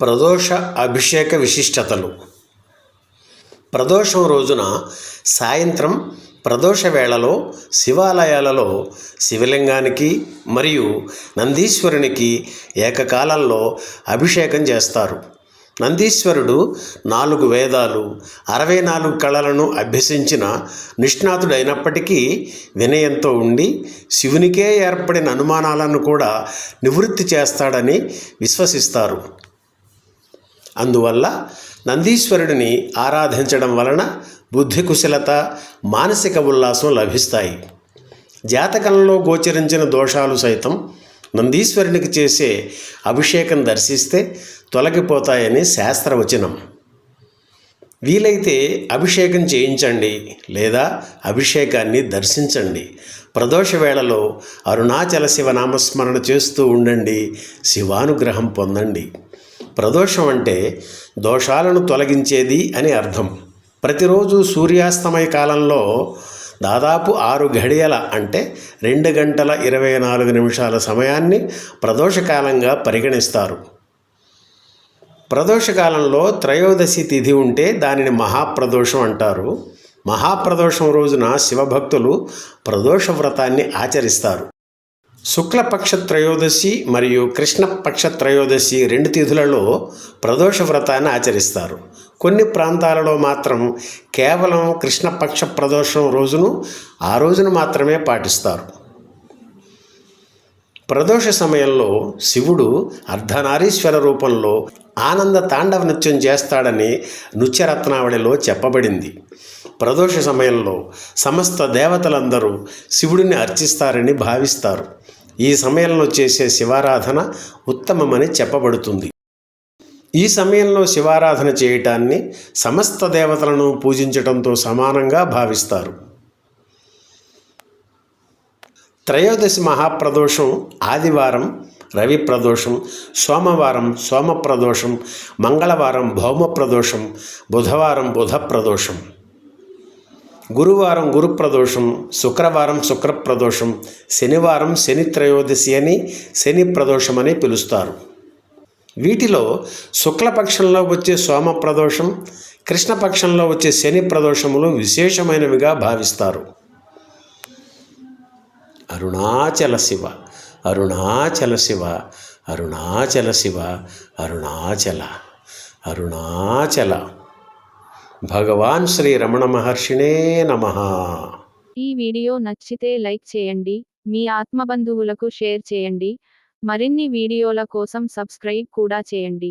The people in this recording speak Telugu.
ప్రదోష అభిషేక విశిష్టతలు. ప్రదోషం రోజున సాయంత్రం ప్రదోష వేళలో శివాలయాలలో శివలింగానికి మరియు నందీశ్వరునికి ఏకకాలంలో అభిషేకం చేస్తారు. నందీశ్వరుడు నాలుగు వేదాలు అరవై నాలుగు కళలను అభ్యసించిన నిష్ణాతుడైనప్పటికీ వినయంతో ఉండి శివునికే ఏర్పడిన అనుమానాలను కూడా నివృత్తి చేస్తాడని విశ్వసిస్తారు. అందువల్ల నందీశ్వరుడిని ఆరాధించడం వలన బుద్ధి కుశలత మానసిక ఉల్లాసం లభిస్తాయి. జాతకంలో గోచరించిన దోషాలు సైతం నందీశ్వరునికి చేసే అభిషేకం దర్శిస్తే తొలగిపోతాయని శాస్త్రవచనం. వీలైతే అభిషేకం చేయించండి లేదా అభిషేకాన్ని దర్శించండి. ప్రదోష వేళలో అరుణాచల శివ నామస్మరణ చేస్తూ ఉండండి. శివానుగ్రహం పొందండి. ప్రదోషం అంటే దోషాలను తొలగించేది అని అర్థం. ప్రతిరోజు సూర్యాస్తమయ కాలంలో దాదాపు ఆరు ఘడియల అంటే రెండు గంటల ఇరవై నాలుగు నిమిషాల సమయాన్ని ప్రదోషకాలంగా పరిగణిస్తారు. ప్రదోషకాలంలో త్రయోదశి తిథి ఉంటే దానిని మహాప్రదోషం అంటారు. మహాప్రదోషం రోజున శివభక్తులు ప్రదోష వ్రతాన్ని ఆచరిస్తారు. శుక్లపక్ష త్రయోదశి మరియు కృష్ణపక్ష త్రయోదశి రెండు తిథులలో ప్రదోష వ్రతాన్ని ఆచరిస్తారు. కొన్ని ప్రాంతాలలో మాత్రం కేవలం కృష్ణపక్ష ప్రదోషం రోజును ఆ రోజును మాత్రమే పాటిస్తారు. ప్రదోష సమయంలో శివుడు అర్ధనారీశ్వర రూపంలో ఆనంద తాండవ నృత్యం చేస్తాడని నృత్యరత్నావళిలో చెప్పబడింది. ప్రదోష సమయంలో సమస్త దేవతలందరూ శివుడిని అర్చిస్తారని భావిస్తారు. ఈ సమయంలో చేసే శివారాధన ఉత్తమమని చెప్పబడుతుంది. ఈ సమయంలో శివారాధన చేయటాన్ని సమస్త దేవతలను పూజించటంతో సమానంగా భావిస్తారు. త్రయోదశి మహాప్రదోషం ఆదివారం రవి ప్రదోషం సోమవారం సోమ ప్రదోషం మంగళవారం భౌమ ప్రదోషం బుధవారం బుధ ప్రదోషం గురువారం గురు ప్రదోషం శుక్రవారం శుక్ర ప్రదోషం శనివారం శని త్రయోదశి అని శని ప్రదోషం అని పిలుస్తారు. వీటిలో శుక్లపక్షంలో వచ్చే సోమ ప్రదోషం కృష్ణపక్షంలో వచ్చే శని ప్రదోషములు విశేషమైనవిగా భావిస్తారు. అరుణాచల శివ అరుణాచల శివ అరుణాచల శివ అరుణాచల అరుణాచల. భగవాన్ శ్రీ రమణ మహర్షినే నమ. ఈ వీడియో నచ్చితే లైక్ చేయండి మీ ఆత్మబంధువులకు షేర్ చేయండి మరిన్ని వీడియోల కోసం సబ్స్క్రైబ్ కూడా చేయండి.